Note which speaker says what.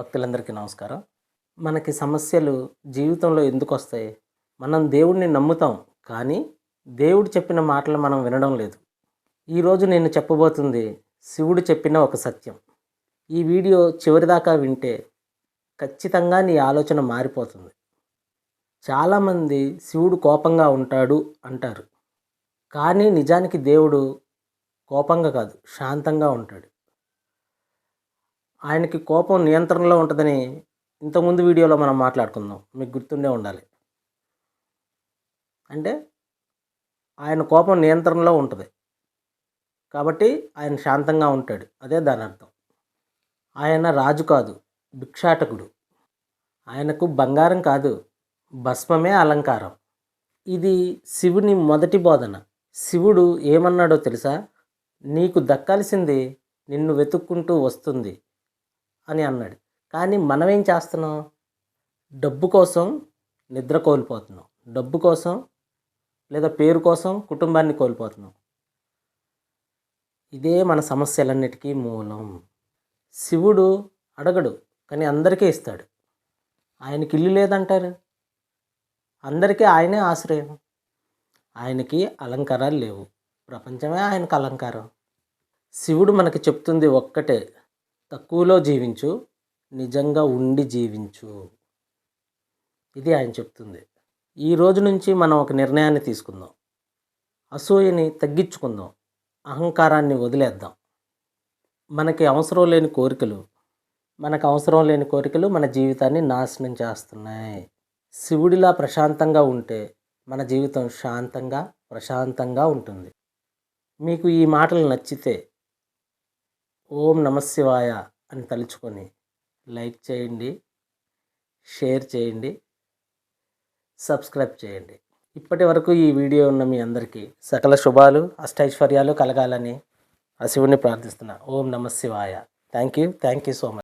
Speaker 1: భక్తులందరికీ నమస్కారం. మనకి సమస్యలు జీవితంలో ఎందుకు వస్తాయి? మనం దేవుడిని నమ్ముతాం కానీ దేవుడు చెప్పిన మాటలు మనం వినడం లేదు. ఈరోజు నేను చెప్పబోతుంది శివుడు చెప్పిన ఒక సత్యం. ఈ వీడియో చివరిదాకా వింటే ఖచ్చితంగా నీ ఆలోచన మారిపోతుంది. చాలామంది శివుడు కోపంగా ఉంటాడు అంటారు. కానీ నిజానికి దేవుడు కోపంగా కాదు శాంతంగా ఉంటాడు. ఆయనకి కోపం నియంత్రణలో ఉంటుందని ఇంతకుముందు వీడియోలో మనం మాట్లాడుకుందాం. మీకు గుర్తుండే ఉండాలి. అంటే ఆయన కోపం నియంత్రణలో ఉంటుంది. కాబట్టి ఆయన శాంతంగా ఉంటాడు. అదే దాని అర్థం. ఆయన రాజు కాదు భిక్షాటకుడు. ఆయనకు బంగారం కాదు భస్మమే అలంకారం. ఇది శివుని మొదటి బోధన. శివుడు ఏమన్నాడో తెలుసా? నీకు దక్కాల్సింది నిన్ను వెతుక్కుంటూ వస్తుంది. అని అన్నాడు. కానీ మనం ఏం చేస్తున్నాం? డబ్బు కోసం నిద్ర కోల్పోతున్నాం. డబ్బు కోసం లేదా పేరు కోసం కుటుంబాన్ని కోల్పోతున్నాం. ఇదే మన సమస్యలన్నిటికీ మూలం. శివుడు అడగడు కానీ అందరికీ ఇస్తాడు. ఆయనకి ఇల్లు లేదంటారు. అందరికీ ఆయనే ఆశ్రయం. ఆయనకి అలంకారాలు లేవు. ప్రపంచమే ఆయనకు అలంకారం. శివుడు మనకి చెప్తుంది ఒక్కటే తక్కువలో జీవించు నిజంగా ఉండి జీవించు. ఇది ఆయన చెప్తుంది. ఈ రోజు నుంచి మనం ఒక నిర్ణయాన్ని తీసుకుందాం. అసూయని తగ్గించుకుందాం. అహంకారాన్ని వదిలేద్దాం. మనకి అవసరం లేని కోరికలు మనకు అవసరం లేని కోరికలు మన జీవితాన్ని నాశనం చేస్తున్నాయి. శివుడిలా ప్రశాంతంగా ఉంటే మన జీవితం శాంతంగా ప్రశాంతంగా ఉంటుంది. మీకు ఈ మాటలు నచ్చితే ఓం నమశివాయ అని తలుచుకొని లైక్ చేయండి షేర్ చేయండి సబ్స్క్రైబ్ చేయండి. ఇప్పటి వరకు ఈ వీడియో ఉన్న మీ అందరికీ సకల శుభాలు అష్టైశ్వర్యాలు కలగాలని ఆ శివుని ప్రార్థిస్తున్నా. ఓం నమశివాయ thank you thank you so much.